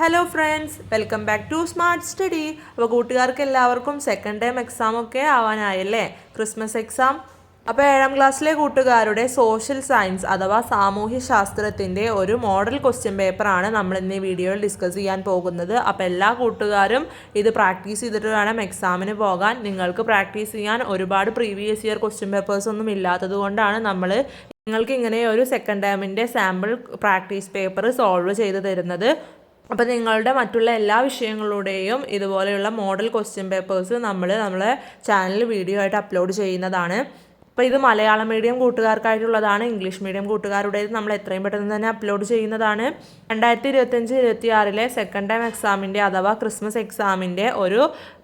Hello friends welcome back to smart study അപ്പോൾ കൂട്ടുകാർക്ക് എല്ലാവർക്കും സെക്കൻഡ് ടൈം എക്സാം ഒക്കെ ആവാനായല്ലേ? ക്രിസ്മസ് എക്സാം അപ്പോൾ ഏഴാം ക്ലാസ്സിലെ കൂട്ടുകാരുടെ സോഷ്യൽ സയൻസ് അഥവാ സാമൂഹ്യ ശാസ്ത്രത്തിന്റെ ഒരു മോഡൽ ക്വസ്റ്റ്യൻ പേപ്പറാണ് നമ്മൾ ഇന്ന് ഈ വീഡിയോയിൽ ഡിസ്കസ് ചെയ്യാൻ പോകുന്നത്. അപ്പോൾ എല്ലാ കൂട്ടുകാരും ഇത് പ്രാക്ടീസ് ചെയ്തിട്ട് വേണം എക്സാമിന് പോകാൻ. നിങ്ങൾക്ക് പ്രാക്ടീസ് ചെയ്യാൻ ഒരുപാട് പ്രീവിയസ് ഇയർ ക്വസ്റ്റ്യൻ പേപ്പേഴ്സ് ഒന്നും ഇല്ലാത്തത് കൊണ്ടാണ് നമ്മൾ നിങ്ങൾക്ക് ഇങ്ങനെ ഒരു സെക്കൻഡ് ടൈമിന്റെ സാമ്പിൾ പ്രാക്ടീസ് പേപ്പർ സോൾവ് ചെയ്ത് തരുന്നത്. അപ്പോൾ നിങ്ങളുടെ മറ്റുള്ള എല്ലാ വിഷയങ്ങളുടെയും ഇതുപോലെയുള്ള മോഡൽ ക്വസ്റ്റ്യൻ പേപ്പേഴ്സ് നമ്മൾ നമ്മളെ ചാനൽ വീഡിയോ ആയിട്ട് അപ്ലോഡ് ചെയ്യുന്നതാണ്. അപ്പോൾ ഇത് മലയാളം മീഡിയം കൂട്ടുകാർക്കായിട്ടുള്ളതാണ് ഇംഗ്ലീഷ് മീഡിയം കൂട്ടുകാരുടേത് നമ്മൾ എത്രയും പെട്ടെന്ന് തന്നെ അപ്ലോഡ് ചെയ്യുന്നതാണ്. രണ്ടായിരത്തി ഇരുപത്തഞ്ച് ഇരുപത്തി ആറിലെ സെക്കൻഡ് ടൈം എക്സാമിന്റെ അഥവാ ക്രിസ്മസ് എക്സാമിന്റെ ഒരു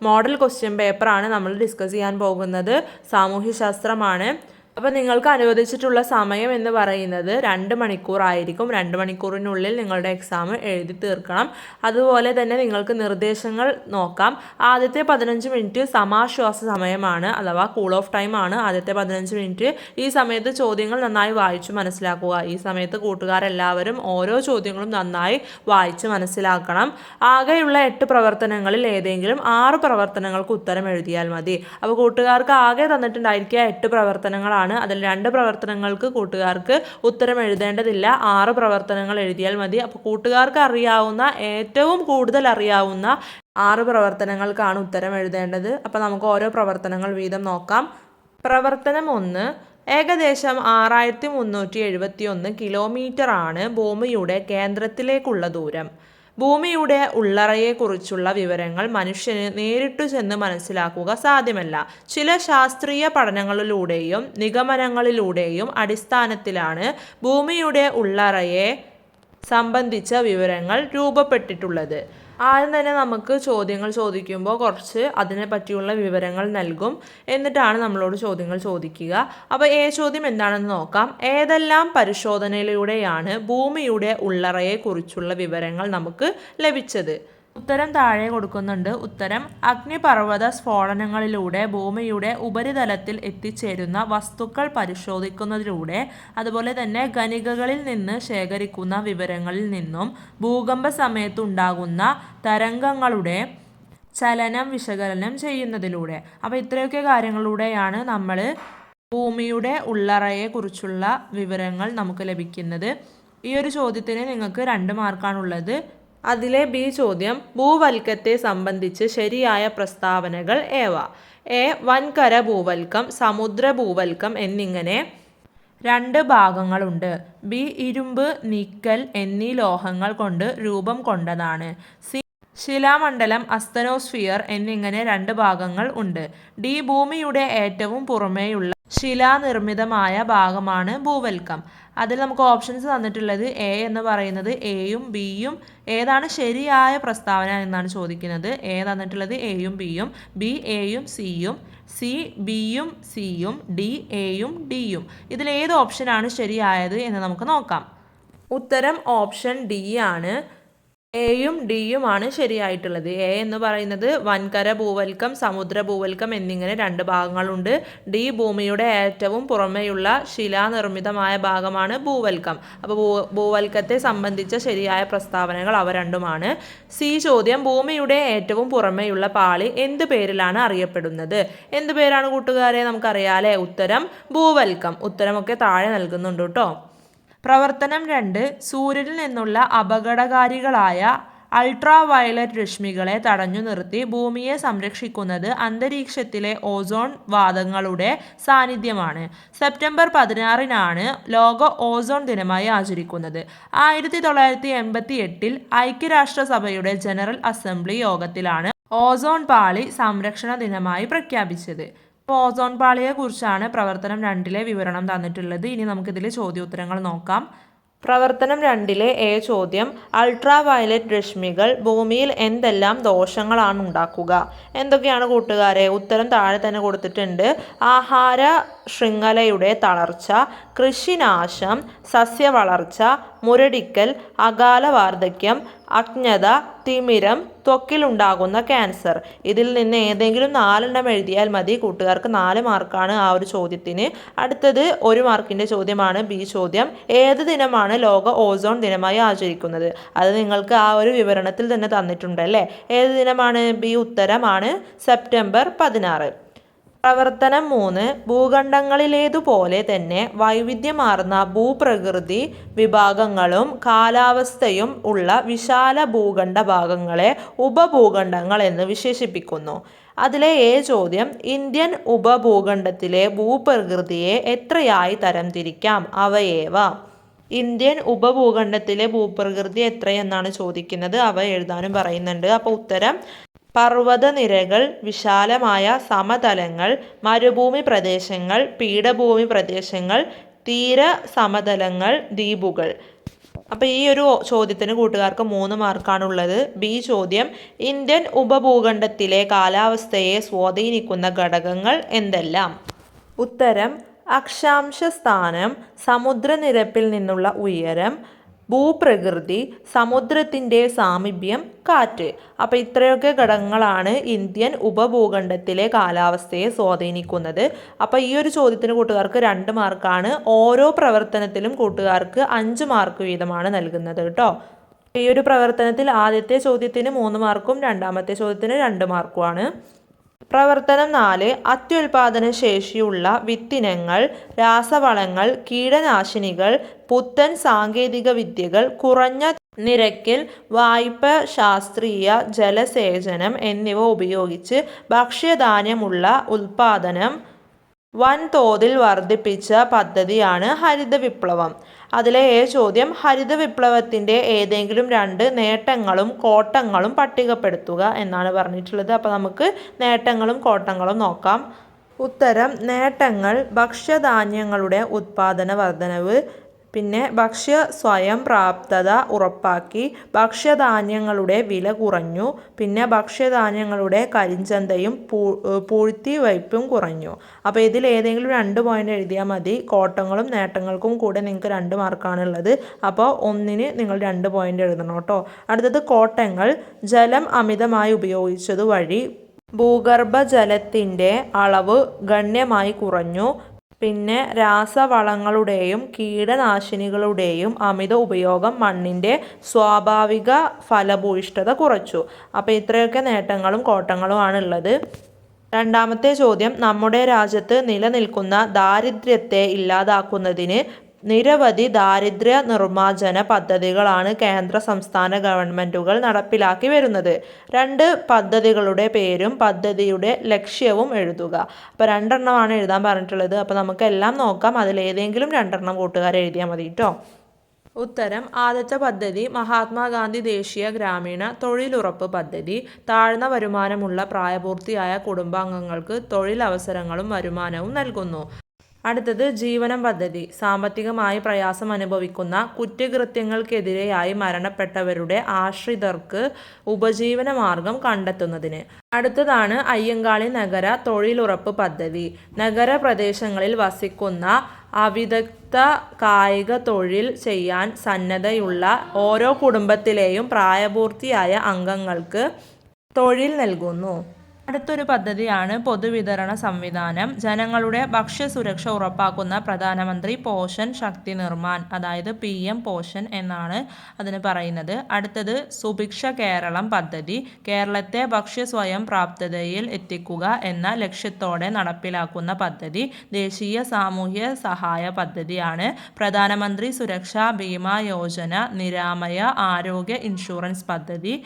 മോഡൽ ക്വസ്റ്റ്യൻ പേപ്പറാണ് നമ്മൾ ഡിസ്കസ് ചെയ്യാൻ പോകുന്നത്. സാമൂഹ്യശാസ്ത്രമാണ്. അപ്പോൾ നിങ്ങൾക്ക് അനുവദിച്ചിട്ടുള്ള സമയം എന്ന് പറയുന്നത് രണ്ട് മണിക്കൂറായിരിക്കും രണ്ട് മണിക്കൂറിനുള്ളിൽ നിങ്ങളുടെ എക്സാം എഴുതി തീർക്കണം. അതുപോലെ തന്നെ നിങ്ങൾക്ക് നിർദ്ദേശങ്ങൾ നോക്കാം. ആദ്യത്തെ പതിനഞ്ച് മിനിറ്റ് സമാശ്വാസ സമയമാണ് അഥവാ കൂൾ ഓഫ് ടൈം ആണ്. ആദ്യത്തെ പതിനഞ്ച് മിനിറ്റ് ഈ സമയത്ത് ചോദ്യങ്ങൾ നന്നായി വായിച്ചു മനസ്സിലാക്കുക. ഈ സമയത്ത് കൂട്ടുകാരെല്ലാവരും ഓരോ ചോദ്യങ്ങളും നന്നായി വായിച്ച് മനസ്സിലാക്കണം. ആകെയുള്ള എട്ട് പ്രവർത്തനങ്ങളിൽ ഏതെങ്കിലും ആറ് പ്രവർത്തനങ്ങൾക്ക് ഉത്തരം എഴുതിയാൽ മതി. അപ്പോൾ കൂട്ടുകാർക്ക് ആകെ തന്നിട്ടുണ്ടായിരിക്കുക എട്ട് പ്രവർത്തനങ്ങളാണ്. അതിൽ രണ്ട് പ്രവർത്തനങ്ങൾക്ക് കൂട്ടുകാർക്ക് ഉത്തരം എഴുതേണ്ടതില്ല. ആറ് പ്രവർത്തനങ്ങൾ എഴുതിയാൽ മതി. അപ്പോൾ കൂട്ടുകാർക്ക് അറിയാവുന്ന ഏറ്റവും കൂടുതൽ അറിയാവുന്ന ആറ് പ്രവർത്തനങ്ങൾക്കാണ് ഉത്തരം എഴുതേണ്ടത്. അപ്പോൾ നമുക്ക് ഓരോ പ്രവർത്തനങ്ങൾ വീതം നോക്കാം. പ്രവർത്തനം ഒന്ന്. ഏകദേശം ആറായിരത്തി മുന്നൂറ്റി എഴുപത്തി ഒന്ന് കിലോമീറ്റർ ആണ് ഭൂമിയുടെ കേന്ദ്രത്തിലേക്കുള്ള ദൂരം. ഭൂമിയുടെ ഉള്ളറയെക്കുറിച്ചുള്ള വിവരങ്ങൾ മനുഷ്യന് നേരിട്ടു ചെന്ന് മനസ്സിലാക്കുക സാധ്യമല്ല. ചില ശാസ്ത്രീയ പഠനങ്ങളിലൂടെയും നിഗമനങ്ങളിലൂടെയും അടിസ്ഥാനത്തിലാണ് ഭൂമിയുടെ ഉള്ളറയെ സംബന്ധിച്ച വിവരങ്ങൾ രൂപപ്പെട്ടിട്ടുള്ളത്. ആദ്യം തന്നെ നമുക്ക് ചോദ്യങ്ങൾ ചോദിക്കുമ്പോൾ കുറച്ച് അതിനെ പറ്റിയുള്ള വിവരങ്ങൾ നൽകും. എന്നിട്ടാണ് നമ്മളോട് ചോദ്യങ്ങൾ ചോദിക്കുക. അപ്പോൾ ഏ ചോദ്യം എന്താണെന്ന് നോക്കാം. ഏതെല്ലാം പരിശോധനയിലൂടെയാണ് ഭൂമിയുടെ ഉള്ളറയെക്കുറിച്ചുള്ള വിവരങ്ങൾ നമുക്ക് ലഭിച്ചത്? ഉത്തരം താഴെ കൊടുക്കുന്നുണ്ട്. ഉത്തരം അഗ്നിപർവത സ്ഫോടനങ്ങളിലൂടെ ഭൂമിയുടെ ഉപരിതലത്തിൽ എത്തിച്ചേരുന്ന വസ്തുക്കൾ പരിശോധിക്കുന്നതിലൂടെ അതുപോലെ തന്നെ ഖനികകളിൽ നിന്ന് ശേഖരിക്കുന്ന വിവരങ്ങളിൽ നിന്നും ഭൂകമ്പ സമയത്തുണ്ടാകുന്ന തരംഗങ്ങളുടെ ചലനം വിശകലനം ചെയ്യുന്നതിലൂടെ. അപ്പോൾ ഇത്രയൊക്കെ കാര്യങ്ങളിലൂടെയാണ് നമ്മൾ ഭൂമിയുടെ ഉള്ളറയെക്കുറിച്ചുള്ള വിവരങ്ങൾ നമുക്ക് ലഭിക്കുന്നത്. ഈ ഒരു ചോദ്യത്തിന് നിങ്ങൾക്ക് രണ്ട് മാർക്കാണുള്ളത് അതിലെ ബി ചോദ്യം ഭൂവൽക്കത്തെ സംബന്ധിച്ച് ശരിയായ പ്രസ്താവനകൾ ഏവ? എ വൻകര ഭൂവൽക്കം സമുദ്ര ഭൂവൽക്കം എന്നിങ്ങനെ രണ്ട് ഭാഗങ്ങളുണ്ട്. ബി ഇരുമ്പ് നിക്കൽ എന്നീ ലോഹങ്ങൾ കൊണ്ട് രൂപം കൊണ്ടതാണ്. സി ശിലാമണ്ഡലം അസ്തനോസ്ഫിയർ എന്നിങ്ങനെ രണ്ട് ഭാഗങ്ങൾ ഉണ്ട്. ഡി ഭൂമിയുടെ ഏറ്റവും പുറമേയുള്ള ശിലാനിർമ്മിതമായ ഭാഗമാണ് ഭൂവൽക്കം. അതിൽ നമുക്ക് ഓപ്ഷൻസ് തന്നിട്ടുള്ളത് എ എന്ന് പറയുന്നത് എയും ബിയും ഏതാണ് ശരിയായ പ്രസ്താവന എന്നാണ് ചോദിക്കുന്നത്. എ തന്നിട്ടുള്ളത് എയും ബിയും ബി എയും സിയും സി ബിയും സിയും ഡി എയും ഡിയും ഇതിൽ ഏത് ഓപ്ഷനാണ് ശരിയായത് എന്ന് നമുക്ക് നോക്കാം. ഉത്തരം ഓപ്ഷൻ ഡി ആണ്. എയും ആണ് ശരിയായിട്ടുള്ളത്. എ എന്ന് പറയുന്നത് വൻകര ഭൂവൽക്കം സമുദ്ര ഭൂവൽക്കം എന്നിങ്ങനെ രണ്ട് ഭാഗങ്ങളുണ്ട്. ഡി ഭൂമിയുടെ ഏറ്റവും പുറമെയുള്ള ശിലാനിർമ്മിതമായ ഭാഗമാണ് ഭൂവൽക്കം. അപ്പോൾ ഭൂ ഭൂവൽക്കത്തെ സംബന്ധിച്ച ശരിയായ പ്രസ്താവനകൾ അവ രണ്ടുമാണ്. സി ചോദ്യം ഭൂമിയുടെ ഏറ്റവും പുറമെയുള്ള പാളി എന്ത് പേരിലാണ് അറിയപ്പെടുന്നത്? എന്ത് പേരാണ് കൂട്ടുകാരെ? നമുക്കറിയാലേ ഉത്തരം ഭൂവൽക്കം. ഉത്തരമൊക്കെ താഴെ നൽകുന്നുണ്ട് കേട്ടോ. പ്രവർത്തനം രണ്ട് സൂര്യനിൽ നിന്നുള്ള അപകടകാരികളായ അൾട്രാ വയലറ്റ് രശ്മികളെ തടഞ്ഞു നിർത്തി ഭൂമിയെ സംരക്ഷിക്കുന്നത് അന്തരീക്ഷത്തിലെ ഓസോൺ വാദങ്ങളുടെ സാന്നിധ്യമാണ്. സെപ്റ്റംബർ പതിനാറിനാണ് ലോക ഓസോൺ ദിനമായി ആചരിക്കുന്നത്. ആയിരത്തി തൊള്ളായിരത്തി എൺപത്തി എട്ടിൽ ഐക്യരാഷ്ട്രസഭയുടെ ജനറൽ അസംബ്ലി യോഗത്തിലാണ് ഓസോൺ പാളി സംരക്ഷണ ദിനമായി പ്രഖ്യാപിച്ചത്. ഇപ്പോൾ ഓസോൺ പാളിയെക്കുറിച്ചാണ് പ്രവർത്തനം രണ്ടിലെ വിവരണം തന്നിട്ടുള്ളത്. ഇനി നമുക്കിതിൽ ചോദ്യോത്തരങ്ങൾ നോക്കാം. പ്രവർത്തനം രണ്ടിലെ എ ചോദ്യം അൾട്രാ വയലറ്റ് രശ്മികൾ ഭൂമിയിൽ എന്തെല്ലാം ദോഷങ്ങളാണ് ഉണ്ടാക്കുക? എന്തൊക്കെയാണ് കൂട്ടുകാരെ? ഉത്തരം താഴെ തന്നെ കൊടുത്തിട്ടുണ്ട്. ആഹാര ശൃംഖലയുടെ തളർച്ച കൃഷിനാശം സസ്യവളർച്ച മുരടിക്കൽ അകാല വാർദ്ധക്യം അജ്ഞത തിമിരം ത്വക്കിലുണ്ടാകുന്ന ക്യാൻസർ. ഇതിൽ നിന്ന് ഏതെങ്കിലും നാലെണ്ണം എഴുതിയാൽ മതി. കൂട്ടുകാർക്ക് നാല് മാർക്കാണ് ആ ഒരു ചോദ്യത്തിന്. അടുത്തത് ഒരു മാർക്കിന്റെ ചോദ്യമാണ് ബി ചോദ്യം. ഏത് ദിനമാണ് ലോക ഓസോൺ ദിനമായി ആചരിക്കുന്നത്? അത് നിങ്ങൾക്ക് ആ ഒരു വിവരണത്തിൽ തന്നെ തന്നിട്ടുണ്ട് അല്ലേ? ഏത് ദിനമാണ്? ബി ഉത്തരമാണ് സെപ്റ്റംബർ പതിനാറ്. പ്രവർത്തനം മൂന്ന് ഭൂഖണ്ഡങ്ങളിലേതുപോലെ തന്നെ വൈവിധ്യമാർന്ന ഭൂപ്രകൃതി വിഭാഗങ്ങളും കാലാവസ്ഥയും ഉള്ള വിശാല ഭൂഖണ്ഡ ഭാഗങ്ങളെ ഉപഭൂഖണ്ഡങ്ങൾ എന്ന് വിശേഷിപ്പിക്കുന്നു. അതിലെ ഏ ചോദ്യം ഇന്ത്യൻ ഉപഭൂഖണ്ഡത്തിലെ ഭൂപ്രകൃതിയെ എത്രയായി തരംതിരിക്കാം? അവയേവ? ഇന്ത്യൻ ഉപഭൂഖണ്ഡത്തിലെ ഭൂപ്രകൃതി എത്രയെന്നാണ് ചോദിക്കുന്നത്? അവ എഴുതാനും പറയുന്നുണ്ട്. അപ്പോൾ ഉത്തരം പർവതനിരകൾ വിശാലമായ സമതലങ്ങൾ മരുഭൂമി പ്രദേശങ്ങൾ പീഠഭൂമി പ്രദേശങ്ങൾ തീര സമതലങ്ങൾ ദ്വീപുകൾ. അപ്പോൾ ഈ ഒരു ചോദ്യത്തിന് കൂട്ടുകാർക്ക് മൂന്ന് മാർക്കാണുള്ളത്. ബി ചോദ്യം ഇന്ത്യൻ ഉപഭൂഖണ്ഡത്തിലെ കാലാവസ്ഥയെ സ്വാധീനിക്കുന്ന ഘടകങ്ങൾ എന്തെല്ലാം? ഉത്തരം അക്ഷാംശ സ്ഥാനം സമുദ്രനിരപ്പിൽ നിന്നുള്ള ഉയരം ഭൂപ്രകൃതി സമുദ്രത്തിന്റെ സാമീപ്യം കാറ്റ്. അപ്പോൾ ഇത്രയൊക്കെ ഘടകങ്ങളാണ് ഇന്ത്യൻ ഉപഭൂഖണ്ഡത്തിലെ കാലാവസ്ഥയെ സ്വാധീനിക്കുന്നത്. അപ്പോൾ ഈ ഒരു ചോദ്യത്തിന് കൂട്ടുകാർക്ക് രണ്ട് മാർക്കാണ്. ഓരോ പ്രവർത്തനത്തിലും കൂട്ടുകാർക്ക് അഞ്ച് മാർക്ക് വീതമാണ് നൽകുന്നത് കേട്ടോ. ഈ ഒരു പ്രവർത്തനത്തിൽ ആദ്യത്തെ ചോദ്യത്തിന് മൂന്ന് മാർക്കും രണ്ടാമത്തെ ചോദ്യത്തിന് രണ്ട് മാർക്കുമാണ്. പ്രവർത്തനം നാല് അത്യുൽപാദന ശേഷിയുള്ള വിത്തിനങ്ങൾ രാസവളങ്ങൾ കീടനാശിനികൾ പുത്തൻ സാങ്കേതിക വിദ്യകൾ കുറഞ്ഞ നിരക്കിൽ വായ്പ ശാസ്ത്രീയ ജലസേചനം എന്നിവ ഉപയോഗിച്ച് ഭക്ഷ്യധാന്യമുള്ള ഉൽപാദനം വൻതോതിൽ വർദ്ധിപ്പിച്ച പദ്ധതിയാണ് ഹരിത വിപ്ലവം അതിലെ എ ചോദ്യം ഹരിത വിപ്ലവത്തിന്റെ ഏതെങ്കിലും രണ്ട് നേട്ടങ്ങളും കോട്ടങ്ങളും പട്ടികപ്പെടുത്തുക എന്നാണ് പറഞ്ഞിട്ടുള്ളത്. അപ്പോൾ നമുക്ക് നേട്ടങ്ങളും കോട്ടങ്ങളും നോക്കാം. ഉത്തരം നേട്ടങ്ങൾ ഭക്ഷ്യധാന്യങ്ങളുടെ ഉത്പാദന വർധനവ് പിന്നെ ഭക്ഷ്യ സ്വയം പ്രാപ്തത ഉറപ്പാക്കി ഭക്ഷ്യധാന്യങ്ങളുടെ വില കുറഞ്ഞു. പിന്നെ ഭക്ഷ്യധാന്യങ്ങളുടെ കരിഞ്ചന്തയും പൂ പൂഴ്ത്തിവയ്പും കുറഞ്ഞു. അപ്പോൾ ഇതിൽ ഏതെങ്കിലും രണ്ട് പോയിന്റ് എഴുതിയാൽ മതി. കോട്ടങ്ങളും നേട്ടങ്ങൾക്കും കൂടെ നിങ്ങൾക്ക് രണ്ട് മാർക്കാണുള്ളത്. അപ്പോൾ ഒന്നിന് നിങ്ങൾ രണ്ട് പോയിന്റ് എഴുതണം കേട്ടോ. അടുത്തത് കോട്ടങ്ങൾ. ജലം അമിതമായി ഉപയോഗിച്ചത് വഴി ഭൂഗർഭജലത്തിന്റെ അളവ് ഗണ്യമായി കുറഞ്ഞു. പിന്നെ രാസവളങ്ങളുടെയും കീടനാശിനികളുടെയും അമിത ഉപയോഗം മണ്ണിന്റെ സ്വാഭാവിക ഫലഭൂയിഷ്ഠത കുറച്ചു. അപ്പോൾ ഇത്രയൊക്കെ നേട്ടങ്ങളും കോട്ടങ്ങളുമാണ് ഉള്ളത് രണ്ടാമത്തെ ചോദ്യം നമ്മുടെ രാജ്യത്ത് നിലനിൽക്കുന്ന ദാരിദ്ര്യത്തെ ഇല്ലാതാക്കുന്നതിന് നിരവധി ദാരിദ്ര്യ നിർമ്മാർജന പദ്ധതികളാണ് കേന്ദ്ര സംസ്ഥാന ഗവൺമെന്റുകൾ നടപ്പിലാക്കി വരുന്നത്. രണ്ട് പദ്ധതികളുടെ പേരും പദ്ധതിയുടെ ലക്ഷ്യവും എഴുതുക. അപ്പോൾ രണ്ടെണ്ണമാണ് എഴുതാൻ പറഞ്ഞിട്ടുള്ളത്. അപ്പോൾ നമുക്ക് എല്ലാം നോക്കാം. അതിലേതെങ്കിലും രണ്ടെണ്ണം കൂട്ടുകാർ എഴുതിയാൽ മതി കേട്ടോ ഉത്തരം ആദ്യത്തെ പദ്ധതി മഹാത്മാഗാന്ധി ദേശീയ ഗ്രാമീണ തൊഴിലുറപ്പ് പദ്ധതി. താഴ്ന്ന വരുമാനമുള്ള പ്രായപൂർത്തിയായ കുടുംബാംഗങ്ങൾക്ക് തൊഴിലവസരങ്ങളും വരുമാനവും നൽകുന്നു. അടുത്തത് ജീവനം പദ്ധതി. സാമ്പത്തികമായി പ്രയാസം അനുഭവിക്കുന്ന കുറ്റകൃത്യങ്ങൾക്കെതിരെയായി മരണപ്പെട്ടവരുടെ ആശ്രിതർക്ക് ഉപജീവന മാർഗം കണ്ടെത്തുന്നതിന്. അടുത്തതാണ് അയ്യങ്കാളി നഗര തൊഴിലുറപ്പ് പദ്ധതി. നഗരപ്രദേശങ്ങളിൽ വസിക്കുന്ന അവിദഗ്ധ കായിക തൊഴിൽ ചെയ്യാൻ സന്നദ്ധയുള്ള ഓരോ കുടുംബത്തിലെയും പ്രായപൂർത്തിയായ അംഗങ്ങൾക്ക് തൊഴിൽ നൽകുന്നു. അടുത്തൊരു പദ്ധതിയാണ് പൊതുവിതരണ സംവിധാനം. ജനങ്ങളുടെ ഭക്ഷ്യസുരക്ഷ ഉറപ്പാക്കുന്ന പ്രധാനമന്ത്രി പോഷൻ ശക്തി നിർമ്മാൺ അതായത് പി എം പോഷൻ എന്നാണ് അതിന് പറയുന്നത്. അടുത്തത് സുഭിക്ഷ കേരളം പദ്ധതി കേരളത്തെ ഭക്ഷ്യ സ്വയം പ്രാപ്തതയിൽ എത്തിക്കുക എന്ന ലക്ഷ്യത്തോടെ നടപ്പിലാക്കുന്ന പദ്ധതി ദേശീയ സാമൂഹ്യ സഹായ പദ്ധതിയാണ്. പ്രധാനമന്ത്രി സുരക്ഷാ ഭീമാ യോജന നിരാമയ ആരോഗ്യ ഇൻഷുറൻസ് പദ്ധതി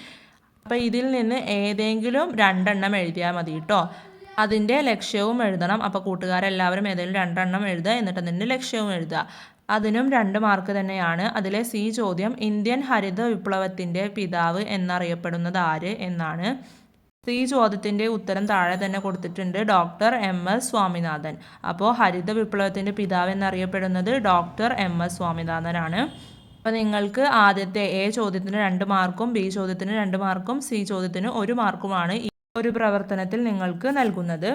അപ്പോൾ ഇതിൽ നിന്ന് ഏതെങ്കിലും രണ്ടെണ്ണം എഴുതിയാൽ മതി കേട്ടോ അതിന്റെ ലക്ഷ്യവും എഴുതണം. അപ്പോൾ കൂട്ടുകാരെല്ലാവരും ഏതെങ്കിലും രണ്ടെണ്ണം എഴുതുക എന്നിട്ട് അതിന്റെ ലക്ഷ്യവും എഴുതുക. അതിനും രണ്ട് മാർക്ക് തന്നെയാണ്. അതിലെ സി ചോദ്യം ഇന്ത്യൻ ഹരിത വിപ്ലവത്തിന്റെ പിതാവ് എന്നറിയപ്പെടുന്നത് ആര് എന്നാണ്. സി ചോദ്യത്തിന്റെ ഉത്തരം താഴെ തന്നെ കൊടുത്തിട്ടുണ്ട് ഡോക്ടർ എം എസ് സ്വാമിനാഥൻ. അപ്പോൾ ഹരിത വിപ്ലവത്തിന്റെ പിതാവ് എന്നറിയപ്പെടുന്നത് ഡോക്ടർ എം എസ് സ്വാമിനാഥനാണ്. അപ്പോൾ നിങ്ങൾക്ക് ആദ്യത്തെ എ ചോദ്യത്തിന് രണ്ട് മാർക്കും ബി ചോദ്യത്തിന് രണ്ട് മാർക്കും സി ചോദ്യത്തിന് ഒരു മാർക്കുമാണ് ഈ ഒരു പ്രവർത്തനത്തിൽ നിങ്ങൾക്ക് നൽകുന്നത്.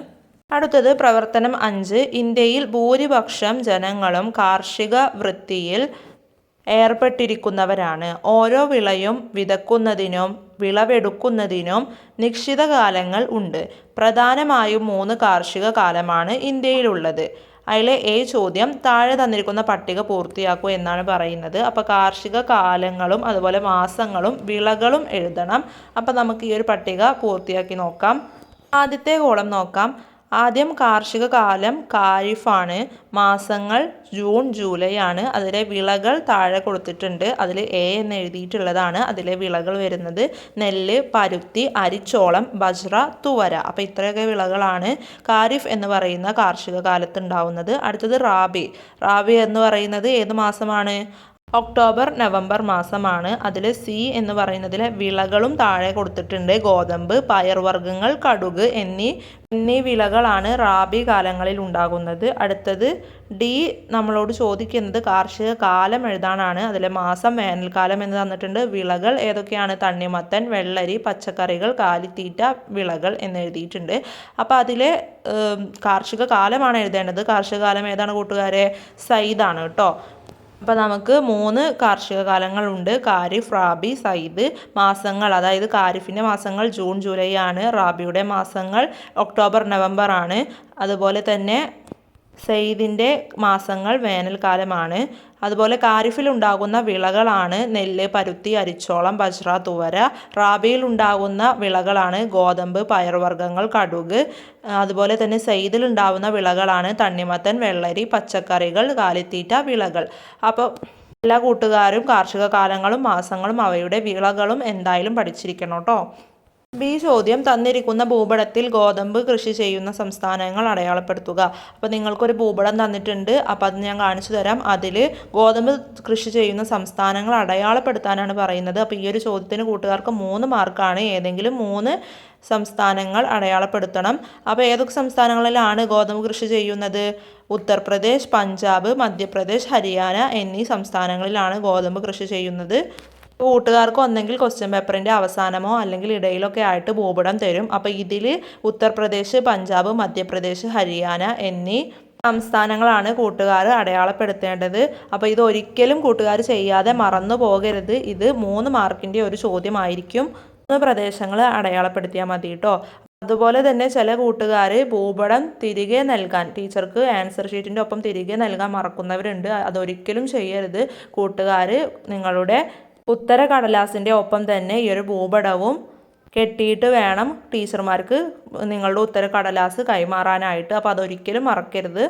അടുത്തത് പ്രവർത്തനം അഞ്ച്. ഇന്ത്യയിൽ ഭൂരിപക്ഷം ജനങ്ങളും കാർഷിക വൃത്തിയിൽ ഏർപ്പെട്ടിരിക്കുന്നവരാണ്. ഓരോ വിളയും വിതക്കുന്നതിനും വിളവെടുക്കുന്നതിനും നിശ്ചിത കാലങ്ങൾ ഉണ്ട്. പ്രധാനമായും മൂന്ന് കാർഷിക കാലമാണ് ഇന്ത്യയിലുള്ളത്. അതിലെ എ ചോദ്യം താഴെ തന്നിരിക്കുന്ന പട്ടിക പൂർത്തിയാക്കൂ എന്നാണ് പറയുന്നത്. അപ്പോൾ കാർഷിക കാലങ്ങളും അതുപോലെ മാസങ്ങളും വിളകളും എഴുതണം. അപ്പോൾ നമുക്ക് ഈ ഒരു പട്ടിക പൂർത്തിയാക്കി നോക്കാം. ആദ്യത്തെ കോളം നോക്കാം. ആദ്യം കാർഷിക കാലം ഖാരിഫാണ് മാസങ്ങൾ ജൂൺ ജൂലൈ ആണ്. അതിലെ വിളകൾ താഴെ കൊടുത്തിട്ടുണ്ട്. അതിൽ എ എന്ന് എഴുതിയിട്ടുള്ളതാണ് അതിലെ വിളകൾ വരുന്നത്. നെല്ല് പരുത്തി അരിച്ചോളം ബജ്ര തുവര. അപ്പോൾ ഇത്രയൊക്കെ വിളകളാണ് കാരിഫ് എന്ന് പറയുന്ന കാർഷിക കാലത്ത് ഉണ്ടാവുന്നത്. അടുത്തത് റാബി. റാബി എന്ന് പറയുന്നത് ഏത് മാസമാണ്? ഒക്ടോബർ നവംബർ മാസമാണ്. അതിൽ സി എന്ന് പറയുന്നതിലെ വിളകളും താഴെ കൊടുത്തിട്ടുണ്ട്. ഗോതമ്പ് പയർവർഗങ്ങൾ കടുക് എന്നീ എന്നീ വിളകളാണ് റാബി കാലങ്ങളിൽ ഉണ്ടാകുന്നത്. അടുത്തത് ഡി നമ്മളോട് ചോദിക്കുന്നത് കാർഷിക കാലം എഴുതാനാണ്. അതിലെ മാസം വേനൽക്കാലം എന്ന് തന്നിട്ടുണ്ട്. വിളകൾ ഏതൊക്കെയാണ്? തണ്ണിമത്തൻ വെള്ളരി പച്ചക്കറികൾ കാലിത്തീറ്റ വിളകൾ എന്ന് എഴുതിയിട്ടുണ്ട്. അപ്പോൾ അതിലെ കാർഷിക കാലമാണ് എഴുതേണ്ടത്. കാർഷിക കാലം ഏതാണ് കൂട്ടുകാരെ? സൈദാണ് കേട്ടോ. അപ്പോൾ നമുക്ക് മൂന്ന് കാർഷിക കാലങ്ങളുണ്ട്. കാരിഫ് റാബി സയ്ദ് മാസങ്ങൾ. അതായത് കാരിഫിന്റെ മാസങ്ങൾ ജൂൺ ജൂലൈ ആണ്. റാബിയുടെ മാസങ്ങൾ ഒക്ടോബർ നവംബർ ആണ്. അതുപോലെ തന്നെ സെയ്ദിന്റെ മാസങ്ങൾ വേനൽക്കാലമാണ്. അതുപോലെ കാരിഫിൽ ഉണ്ടാകുന്ന വിളകളാണ് നെല്ല് പരുത്തി അരിച്ചോളം ബജ്ര തുവര. റാബിയിൽ ഉണ്ടാകുന്ന വിളകളാണ് ഗോതമ്പ് പയർവർഗങ്ങൾ കടുക്. അതുപോലെ തന്നെ സെയ്ദിൽ ഉണ്ടാകുന്ന വിളകളാണ് തണ്ണിമത്തൻ വെള്ളരി പച്ചക്കറികൾ കാലിത്തീറ്റ വിളകൾ. അപ്പോൾ എല്ലാ കൂട്ടുകാരും കാർഷിക കാലങ്ങളും മാസങ്ങളും അവയുടെ വിളകളും എന്തായാലും പഠിച്ചിരിക്കണം കേട്ടോ. ബി ചോദ്യം തന്നിരിക്കുന്ന ഭൂപടത്തിൽ ഗോതമ്പ് കൃഷി ചെയ്യുന്ന സംസ്ഥാനങ്ങൾ അടയാളപ്പെടുത്തുക. അപ്പോൾ നിങ്ങൾക്കൊരു ഭൂപടം തന്നിട്ടുണ്ട്. അപ്പോൾ അത് ഞാൻ കാണിച്ചു തരാം. അതിൽ ഗോതമ്പ് കൃഷി ചെയ്യുന്ന സംസ്ഥാനങ്ങൾ അടയാളപ്പെടുത്താനാണ് പറയുന്നത്. അപ്പോൾ ഈ ഒരു ചോദ്യത്തിന് കൂട്ടുകാർക്ക് മൂന്ന് മാർക്കാണ്. ഏതെങ്കിലും മൂന്ന് സംസ്ഥാനങ്ങൾ അടയാളപ്പെടുത്തണം. അപ്പോൾ ഏതൊക്കെ സംസ്ഥാനങ്ങളിലാണ് ഗോതമ്പ് കൃഷി ചെയ്യുന്നത്? ഉത്തർപ്രദേശ് പഞ്ചാബ് മധ്യപ്രദേശ് ഹരിയാന എന്നീ സംസ്ഥാനങ്ങളിലാണ് ഗോതമ്പ് കൃഷി ചെയ്യുന്നത്. കൂട്ടുകാർക്ക് ഒന്നെങ്കിൽ ക്വസ്റ്റ്യൻ പേപ്പറിന്റെ അവസാനമോ അല്ലെങ്കിൽ ഇടയിലൊക്കെ ആയിട്ട് ഭൂപടം തരും. അപ്പോൾ ഇതിൽ ഉത്തർപ്രദേശ് പഞ്ചാബ് മധ്യപ്രദേശ് ഹരിയാന എന്നീ സംസ്ഥാനങ്ങളാണ് കൂട്ടുകാർ അടയാളപ്പെടുത്തേണ്ടത്. അപ്പോൾ ഇത് ഒരിക്കലും കൂട്ടുകാർ ചെയ്യാതെ മറന്നു പോകരുത്. ഇത് മൂന്ന് മാർക്കിന്റെ ഒരു ചോദ്യമായിരിക്കും. മൂന്ന് പ്രദേശങ്ങൾ അടയാളപ്പെടുത്തിയാൽ മതി കേട്ടോ അതുപോലെ തന്നെ ചില കൂട്ടുകാർ ഭൂപടം തിരികെ നൽകാൻ ടീച്ചർക്ക് ആൻസർ ഷീറ്റിന്റെ ഒപ്പം തിരികെ നൽകാൻ മറക്കുന്നവരുണ്ട്. അതൊരിക്കലും ചെയ്യരുത്. കൂട്ടുകാർ നിങ്ങളുടെ ഉത്തര കടലാസിന്റെ ഒപ്പം തന്നെ ഈ ഒരു ഭൂപടവും കെട്ടിയിട്ട് വേണം ടീച്ചർമാർക്ക് നിങ്ങളുടെ ഉത്തര കടലാസ് കൈമാറാനായിട്ട്. അപ്പോൾ അതൊരിക്കലും മറക്കരുത്.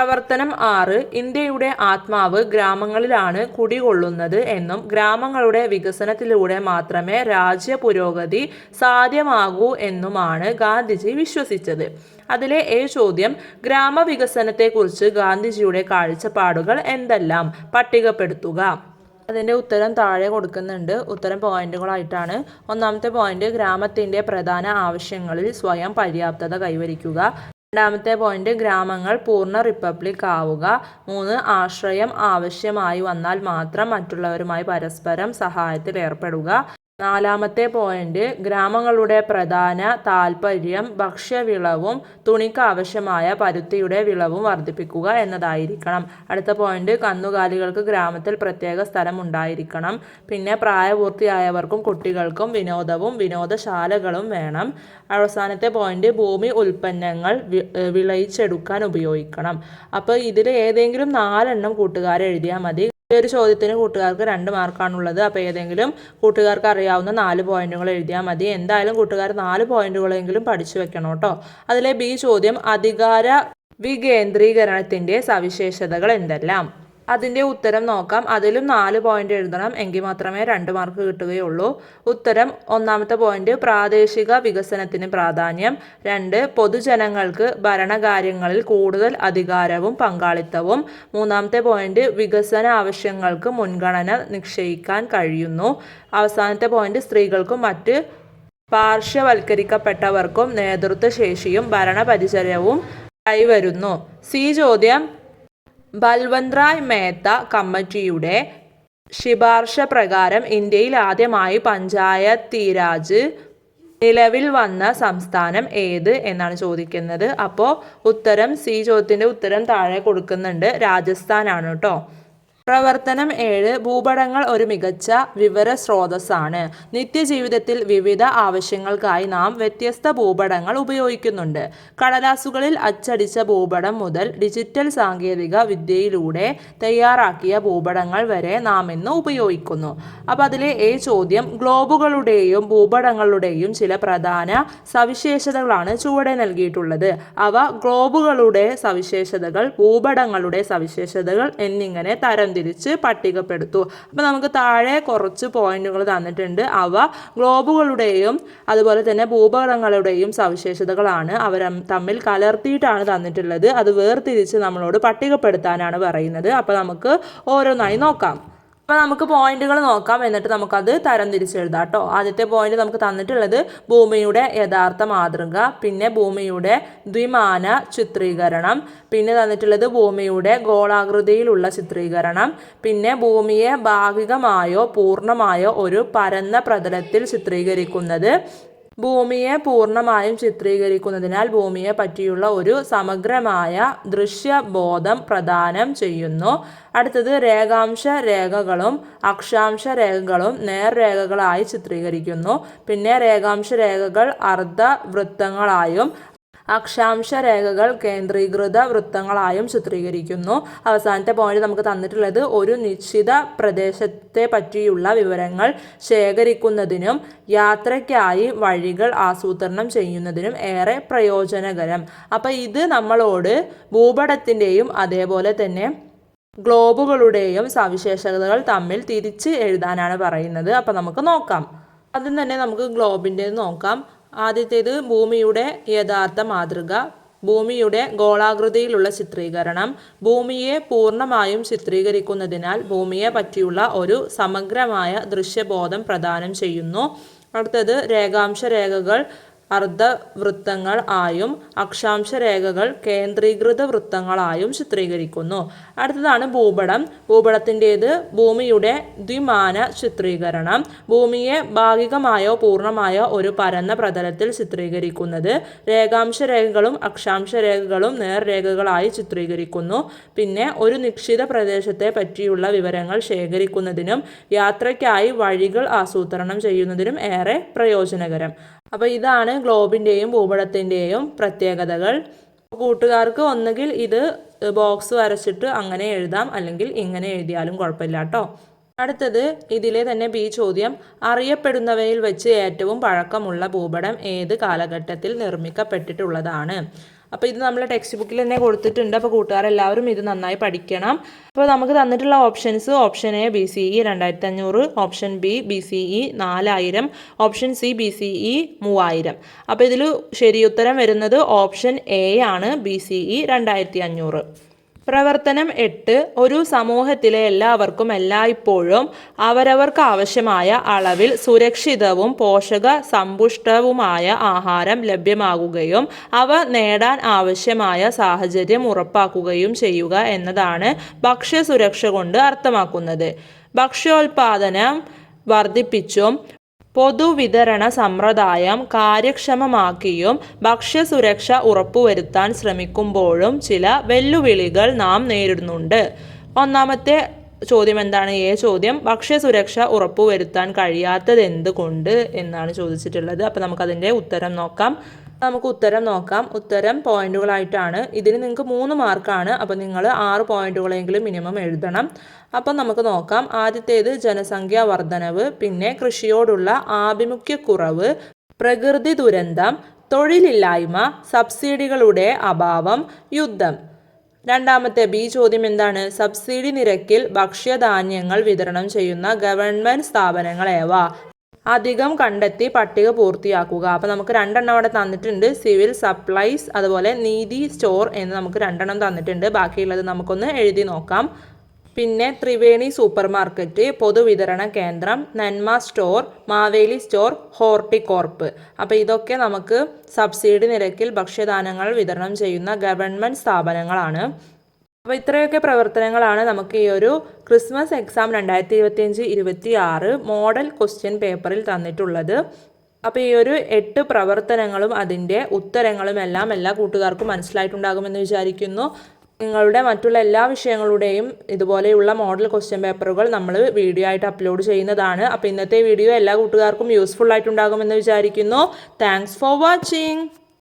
പ്രവർത്തനം ആറ് ഇന്ത്യയുടെ ആത്മാവ് ഗ്രാമങ്ങളിലാണ് കുടികൊള്ളുന്നത് എന്നും ഗ്രാമങ്ങളുടെ വികസനത്തിലൂടെ മാത്രമേ രാജ്യ പുരോഗതി സാധ്യമാകൂ എന്നുമാണ് ഗാന്ധിജി വിശ്വസിച്ചത്. അതിലെ ഏ ചോദ്യം ഗ്രാമവികസനത്തെക്കുറിച്ച് ഗാന്ധിജിയുടെ കാഴ്ചപ്പാടുകൾ എന്തെല്ലാം? പട്ടികപ്പെടുത്തുക. അതിന്റെ ഉത്തരം താഴെ കൊടുക്കുന്നുണ്ട്. ഉത്തരം പോയിന്റുകളായിട്ടാണ്. ഒന്നാമത്തെ പോയിന്റ് ഗ്രാമത്തിന്റെ പ്രധാന ആവശ്യങ്ങളിൽ സ്വയം പര്യാപ്തത കൈവരിക്കുക. രണ്ടാമത്തെ പോയിന്റ് ഗ്രാമങ്ങൾ പൂർണ റിപ്പബ്ലിക് ആവുക. മൂന്ന് ആശ്രയം ആവശ്യമായി വന്നാൽ മാത്രം മറ്റുള്ളവരുമായി പരസ്പരം സഹായത്തിൽ ഏർപ്പെടുക. നാലാമത്തെ പോയിന്റ് ഗ്രാമങ്ങളുടെ പ്രധാന താൽപ്പര്യം ഭക്ഷ്യവിളവും തുണിക്ക് ആവശ്യമായ പരുത്തിയുടെ വിളവും വർദ്ധിപ്പിക്കുക എന്നതായിരിക്കണം. അടുത്ത പോയിന്റ് കന്നുകാലികൾക്ക് ഗ്രാമത്തിൽ പ്രത്യേക സ്ഥലം ഉണ്ടായിരിക്കണം. പിന്നെ പ്രായപൂർത്തിയായവർക്കും കുട്ടികൾക്കും വിനോദവും വിനോദശാലകളും വേണം. അവസാനത്തെ പോയിന്റ് ഭൂമി ഉൽപ്പന്നങ്ങൾ വിളയിച്ചെടുക്കാൻ ഉപയോഗിക്കണം. അപ്പോൾ ഇതിൽ ഏതെങ്കിലും നാലെണ്ണം കൂട്ടുകാരെഴുതിയാൽ മതി. ഈ ഒരു ചോദ്യത്തിന് കൂട്ടുകാർക്ക് രണ്ട് മാർക്കാണുള്ളത്. അപ്പോൾ ഏതെങ്കിലും കൂട്ടുകാർക്ക് അറിയാവുന്ന നാല് പോയിന്റുകൾ എഴുതിയാൽ മതി. എന്തായാലും കൂട്ടുകാർ നാല് പോയിന്റുകളെങ്കിലും പഠിച്ചു വെക്കണം കേട്ടോ. അതിലെ ബി ചോദ്യം അധികാര വികേന്ദ്രീകരണത്തിന്റെ സവിശേഷതകൾ എന്തെല്ലാം? അതിന്റെ ഉത്തരം നോക്കാം. അതിലും നാല് പോയിന്റ് എഴുതണം. എങ്കിൽ മാത്രമേ രണ്ട് മാർക്ക് കിട്ടുകയുള്ളൂ. ഉത്തരം ഒന്നാമത്തെ പോയിന്റ് പ്രാദേശിക വികസനത്തിന് പ്രാധാന്യം. രണ്ട് പൊതുജനങ്ങൾക്ക് ഭരണകാര്യങ്ങളിൽ കൂടുതൽ അധികാരവും പങ്കാളിത്തവും. മൂന്നാമത്തെ പോയിന്റ് വികസന ആവശ്യങ്ങൾക്ക് മുൻഗണന നിശ്ചയിക്കാൻ കഴിയുന്നു. അവസാനത്തെ പോയിന്റ് സ്ത്രീകൾക്കും മറ്റ് പാർശ്വവൽക്കരിക്കപ്പെട്ടവർക്കും നേതൃത്വ ശേഷിയും ഭരണപരിചയവും കൈവരുന്നു. സി ചോദ്യം ബൽവന്ത്രായ് മേത്ത കമ്മിറ്റിയുടെ ശിപാർശ പ്രകാരം ഇന്ത്യയിൽ ആദ്യമായി പഞ്ചായത്തീരാജ് നിലവിൽ വന്ന സംസ്ഥാനം ഏത് എന്നാണ് ചോദിക്കുന്നത്. അപ്പോൾ ഉത്തരം സി ചോദ്യത്തിന്റെ ഉത്തരം താഴെ കൊടുക്കുന്നുണ്ട്. രാജസ്ഥാനാണ് കേട്ടോ. പ്രവർത്തനം ഏഴ് ഭൂപടങ്ങൾ ഒരു മികച്ച വിവര സ്രോതസ്സാണ് നിത്യജീവിതത്തിൽ വിവിധ ആവശ്യങ്ങൾക്കായി നാം വ്യത്യസ്ത ഭൂപടങ്ങൾ ഉപയോഗിക്കുന്നുണ്ട്. കടലാസുകളിൽ അച്ചടിച്ച ഭൂപടം മുതൽ ഡിജിറ്റൽ സാങ്കേതിക വിദ്യയിലൂടെ തയ്യാറാക്കിയ ഭൂപടങ്ങൾ വരെ നാം ഇന്ന് ഉപയോഗിക്കുന്നു. അപ്പോൾ അതിലെ എ ചോദ്യം ഗ്ലോബുകളുടെയും ഭൂപടങ്ങളുടെയും ചില പ്രധാന സവിശേഷതകളാണ് ചുവടെ നൽകിയിട്ടുള്ളത്. അവ ഗ്ലോബുകളുടെ സവിശേഷതകൾ ഭൂപടങ്ങളുടെ സവിശേഷതകൾ എന്നിങ്ങനെ തരംതിരിച്ച് പട്ടികപ്പെടുത്തു. അപ്പോൾ നമുക്ക് താഴെ കുറച്ച് പോയിന്റുകൾ തന്നിട്ടുണ്ട്. അവ ഗ്ലോബുകളുടെയും അതുപോലെ തന്നെ ഭൂപടങ്ങളുടെയും സവിശേഷതകളാണ്. അവർ തമ്മിൽ കലർത്തിയിട്ടാണ് തന്നിട്ടുള്ളത്. അത് വേർതിരിച്ച് നമ്മളോട് പട്ടികപ്പെടുത്താനാണ് പറയുന്നത്. അപ്പോൾ നമുക്ക് ഓരോന്നായി നോക്കാം. അപ്പോൾ നമുക്ക് പോയിന്റുകൾ നോക്കാം എന്നിട്ട് നമുക്കത് തരംതിരിച്ചെഴുതാം കേട്ടോ ആദ്യത്തെ പോയിന്റ് നമുക്ക് തന്നിട്ടുള്ളത് ഭൂമിയുടെ യഥാർത്ഥ മാതൃക പിന്നെ ഭൂമിയുടെ ദ്വിമാന ചിത്രീകരണം പിന്നെ തന്നിട്ടുള്ളത് ഭൂമിയുടെ ഗോളാകൃതിയിലുള്ള ചിത്രീകരണം പിന്നെ ഭൂമിയെ ഭാഗികമായോ പൂർണമായോ ഒരു പരന്ന പ്രതലത്തിൽ ചിത്രീകരിക്കുന്നത് ഭൂമിയെ പൂർണമായും ചിത്രീകരിക്കുന്നതിനാൽ ഭൂമിയെ പറ്റിയുള്ള ഒരു സമഗ്രമായ ദൃശ്യബോധം പ്രദാനം ചെയ്യുന്നു. അടുത്തത് രേഖാംശ രേഖകളും അക്ഷാംശ രേഖകളും നേർരേഖകളായി ചിത്രീകരിക്കുന്നു. പിന്നെ രേഖാംശ രേഖകൾ അർദ്ധവൃത്തങ്ങളായും അക്ഷാംശ രേഖകൾ കേന്ദ്രീകൃത വൃത്തങ്ങളായും ചിത്രീകരിക്കുന്നു. അവസാനത്തെ പോയിന്റ് നമുക്ക് തന്നിട്ടുള്ളത് ഒരു നിശ്ചിത പ്രദേശത്തെ പറ്റിയുള്ള വിവരങ്ങൾ ശേഖരിക്കുന്നതിനും യാത്രയ്ക്കായി വഴികൾ ആസൂത്രണം ചെയ്യുന്നതിനും ഏറെ പ്രയോജനകരം. അപ്പം ഇത് നമ്മളോട് ഭൂപടത്തിന്റെയും അതേപോലെ തന്നെ ഗ്ലോബുകളുടെയും സവിശേഷതകൾ തമ്മിൽ തിരിച്ച് എഴുതാനാണ് പറയുന്നത്. അപ്പം നമുക്ക് നോക്കാം. ആദ്യം തന്നെ നമുക്ക് ഗ്ലോബിന്റെ നോക്കാം. ആദ്യത്തേത് ഭൂമിയുടെ യഥാർത്ഥ മാതൃക ഭൂമിയുടെ ഗോളാകൃതിയിലുള്ള ചിത്രീകരണം ഭൂമിയെ പൂർണമായും ചിത്രീകരിക്കുന്നതിനാൽ ഭൂമിയെ പറ്റിയുള്ള ഒരു സമഗ്രമായ ദൃശ്യബോധം പ്രദാനം ചെയ്യുന്നു. അടുത്തത് രേഖാംശ രേഖകൾ അർദ്ധവൃത്തങ്ങൾ ആയും അക്ഷാംശ രേഖകൾ കേന്ദ്രീകൃത വൃത്തങ്ങളായും ചിത്രീകരിക്കുന്നു. അടുത്തതാണ് ഭൂപടം. ഭൂപടത്തിന്റേത് ഭൂമിയുടെ ദ്വിമാന ചിത്രീകരണം. ഭൂമിയെ ഭാഗികമായോ പൂർണമായോ ഒരു പരന്ന പ്രതലത്തിൽ ചിത്രീകരിക്കുന്നത് രേഖാംശ രേഖകളും അക്ഷാംശ രേഖകളും നേർരേഖകളായി ചിത്രീകരിക്കുന്നു. പിന്നെ ഒരു നിശ്ചിത പ്രദേശത്തെ പറ്റിയുള്ള വിവരങ്ങൾ ശേഖരിക്കുന്നതിനും യാത്രയ്ക്കായി വഴികൾ ആസൂത്രണം ചെയ്യുന്നതിനും ഏറെ പ്രയോജനകരം. അപ്പോൾ ഇതാണ് ഗ്ലോബിന്റെയും ഭൂപടത്തിന്റെയും പ്രത്യേകതകൾ. കൂട്ടുകാർക്ക് ഒന്നുകിൽ ഇത് ബോക്സ് വരച്ചിട്ട് അങ്ങനെ എഴുതാം അല്ലെങ്കിൽ ഇങ്ങനെ എഴുതിയാലും കുഴപ്പമില്ല കേട്ടോ. അടുത്തത് ഇതിലെ തന്നെ ബി ചോദ്യം അറിയപ്പെടുന്നവയിൽ വെച്ച് ഏറ്റവും പഴക്കമുള്ള ഭൂപടം ഏത് കാലഘട്ടത്തിൽ നിർമ്മിക്കപ്പെട്ടിട്ടുള്ളതാണ്? അപ്പോൾ ഇത് നമ്മൾ ടെക്സ്റ്റ് ബുക്കിൽ തന്നെ കൊടുത്തിട്ടുണ്ട്. അപ്പോൾ കൂട്ടുകാരെല്ലാവരും ഇത് നന്നായി പഠിക്കണം. അപ്പോൾ നമുക്ക് തന്നിട്ടുള്ള options option A B C E രണ്ടായിരത്തി അഞ്ഞൂറ് option B B C E നാലായിരം. Option C B C E മൂവായിരം. അപ്പോൾ ഇതിൽ ശരിയുത്തരം വരുന്നത് ഓപ്ഷൻ എ ആണ്. ബി സി ഇ രണ്ടായിരത്തി അഞ്ഞൂറ് പ്രവർത്തനം എട്ട് ഒരു സമൂഹത്തിലെ എല്ലാവർക്കും എല്ലായ്പ്പോഴും അവരവർക്ക് ആവശ്യമായ അളവിൽ സുരക്ഷിതവും പോഷക സമ്പുഷ്ടവുമായ ആഹാരം ലഭ്യമാകുകയും അവ നേടാൻ ആവശ്യമായ സാഹചര്യം ഉറപ്പാക്കുകയും ചെയ്യുക എന്നതാണ് ഭക്ഷ്യസുരക്ഷ കൊണ്ട് അർത്ഥമാക്കുന്നത്. ഭക്ഷ്യോൽപാദനം വർദ്ധിപ്പിച്ചും പൊതുവിതരണ സമ്പ്രദായം കാര്യക്ഷമമാക്കിയും ഭക്ഷ്യസുരക്ഷ ഉറപ്പുവരുത്താൻ ശ്രമിക്കുമ്പോഴും ചില വെല്ലുവിളികൾ നാം നേരിടുന്നുണ്ട്. ഒന്നാമത്തെ ചോദ്യം എന്താണ് ഏ ചോദ്യം ഭക്ഷ്യസുരക്ഷ ഉറപ്പുവരുത്താൻ കഴിയാത്തത് എന്തുകൊണ്ട് എന്നാണ് ചോദിച്ചിട്ടുള്ളത്. അപ്പോൾ നമുക്കതിന്റെ ഉത്തരം നോക്കാം. നമുക്ക് ഉത്തരം നോക്കാം. ഉത്തരം പോയിന്റുകളായിട്ടാണ്. ഇതിന് നിങ്ങൾക്ക് മൂന്ന് മാർക്കാണ്. അപ്പോൾ നിങ്ങൾ ആറ് പോയിന്റുകളെങ്കിലും മിനിമം എഴുതണം. അപ്പം നമുക്ക് നോക്കാം. ആദ്യത്തേത് ജനസംഖ്യാ വർധനവ് പിന്നെ കൃഷിയോടുള്ള ആഭിമുഖ്യക്കുറവ് പ്രകൃതി ദുരന്തം തൊഴിലില്ലായ്മ സബ്സിഡികളുടെ അഭാവം യുദ്ധം. രണ്ടാമത്തെ ബി ചോദ്യം എന്താണ്? സബ്സിഡി നിരക്കിൽ ഭക്ഷ്യധാന്യങ്ങൾ വിതരണം ചെയ്യുന്ന ഗവൺമെന്റ് സ്ഥാപനങ്ങൾ ഏവ അധികം കണ്ടെത്തി പട്ടിക പൂർത്തിയാക്കുക. അപ്പോൾ നമുക്ക് രണ്ടെണ്ണം അവിടെ തന്നിട്ടുണ്ട്. സിവിൽ സപ്ലൈസ് അതുപോലെ നീതി സ്റ്റോർ എന്ന് നമുക്ക് രണ്ടെണ്ണം തന്നിട്ടുണ്ട്. ബാക്കിയുള്ളത് നമുക്കൊന്ന് എഴുതി നോക്കാം. പിന്നെ ത്രിവേണി സൂപ്പർ മാർക്കറ്റ് പൊതുവിതരണ കേന്ദ്രം നന്മ സ്റ്റോർ മാവേലി സ്റ്റോർ ഹോർട്ടികോർപ്പ്. അപ്പോൾ ഇതൊക്കെ നമുക്ക് സബ്സിഡി നിരക്കിൽ ഭക്ഷ്യധാന്യങ്ങൾ വിതരണം ചെയ്യുന്ന ഗവൺമെന്റ് സ്ഥാപനങ്ങളാണ്. അപ്പോൾ ഇത്രയൊക്കെ പ്രവർത്തനങ്ങളാണ് നമുക്ക് ഈ ഒരു ക്രിസ്മസ് എക്സാം രണ്ടായിരത്തി ഇരുപത്തിയഞ്ച് ഇരുപത്തി ആറ് മോഡൽ ക്വസ്റ്റ്യൻ പേപ്പറിൽ തന്നിട്ടുള്ളത്. അപ്പോൾ ഈ ഒരു എട്ട് പ്രവർത്തനങ്ങളും അതിന്റെ ഉത്തരങ്ങളും എല്ലാം എല്ലാ കൂട്ടുകാർക്കും മനസ്സിലായിട്ടുണ്ടാകുമെന്ന് വിചാരിക്കുന്നു. നിങ്ങളുടെ മറ്റുള്ള എല്ലാ വിഷയങ്ങളുടെയും ഇതുപോലെയുള്ള മോഡൽ ക്വസ്റ്റ്യൻ പേപ്പറുകൾ നമ്മൾ വീഡിയോ ആയിട്ട് അപ്ലോഡ് ചെയ്യുന്നതാണ്. അപ്പോൾ ഇന്നത്തെ വീഡിയോ എല്ലാ കൂട്ടുകാർക്കും യൂസ്ഫുൾ ആയിട്ടുണ്ടാകുമെന്ന് വിചാരിക്കുന്നു. Thanks for watching